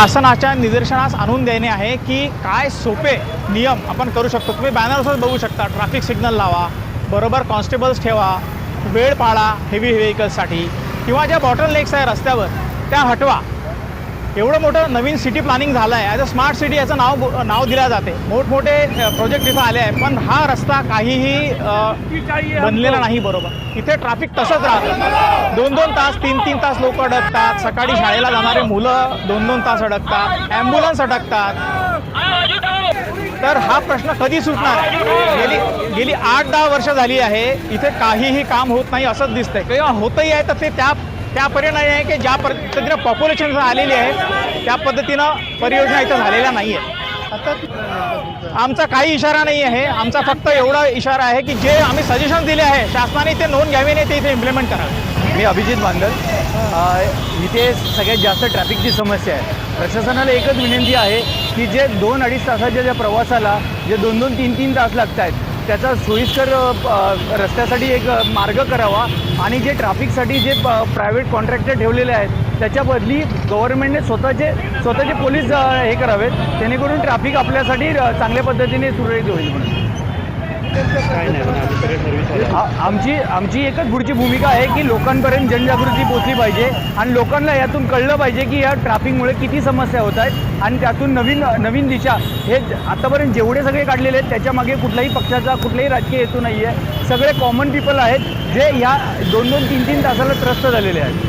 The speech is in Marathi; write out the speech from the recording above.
शासनाच्या निदर्शनास आणून देणे आहे की काय सोपे नियम आपण करू शकतो. तुम्ही बॅनरवरच बघू शकता ट्रॅफिक सिग्नल लावा बरोबर कॉन्स्टेबल्स ठेवा वेळ पाळा हेवी व्हेकल्ससाठी किंवा ज्या बॉटल लेक्स आहे रस्त्यावर त्या हटवा. एवढं मोठं नवीन सिटी प्लॅनिंग झालं आहे ॲज अ स्मार्ट सिटी याचं नाव नाव दिलं जाते. मोठमोठे प्रोजेक्ट इथं आले आहे पण हा रस्ता काहीही बनलेला नाही बरोबर. इथे ट्रॅफिक तसंच राहतं. दोन दोन तास तीन तीन तास लोक अडकतात. सकाळी शाळेला जाणारे मुलं दोन दोन तास अडकतात. ॲम्ब्युलन्स अडकतात. तर हा प्रश्न कधी सुटणार? गेली गेली आठ दहा वर्ष झाली आहे. इथे काहीही काम होत नाही असंच दिसतंय. किंवा होतही आहे तर ते त्या त्या परिणामी आहे की ज्या पद्धतीनं पॉप्युलेशन आलेली आहे त्या पद्धतीनं परियोजना इथं झालेल्या नाही आहे आमचा काही इशारा नाही आहे. आमचा फक्त एवढा इशारा आहे की जे आम्ही सजेशन दिले आहे शासनाने ते नोंद घ्यावी नाही ते इथे इम्प्लिमेंट करावे. मी अभिजित बांदल इथे सगळ्यात जास्त ट्रॅफिकची समस्या आहे. प्रशासनाला एकच विनंती आहे की जे दोन अडीच तासाच्या ज्या प्रवासाला जे दोन दोन तीन तीन तास लागत आहेत त्याचा सोयीस्कर प- रस्त्यासाठी एक मार्ग करावा आणि जे ट्रॅफिकसाठी जे प्रायव्हेट कॉन्ट्रॅक्टर ठेवलेले आहेत त्याच्या बदली गव्हर्नमेंटने स्वतःचे स्वतःचे पोलीस हे करावेत जेणेकरून ट्रॅफिक आपल्यासाठी चांगल्या पद्धतीने सुरळीत होईल म्हणून. आ- आमची आमची एकच पुढची भूमिका आहे की लोकांपर्यंत जनजागृती पोचली पाहिजे आणि लोकांना यातून कळलं पाहिजे की या ट्रॅफिकमुळे किती समस्या होत आहेत आणि त्यातून नवीन नवीन दिशा. हे आतापर्यंत जेवढे सगळे काढलेले आहेत त्याच्यामागे कुठल्याही पक्षाचा कुठलाही राजकीय हेतू नाही आहे सगळे कॉमन पीपल आहेत जे ह्या दोन दोन तीन तीन तासाला त्रस्त झालेले आहेत.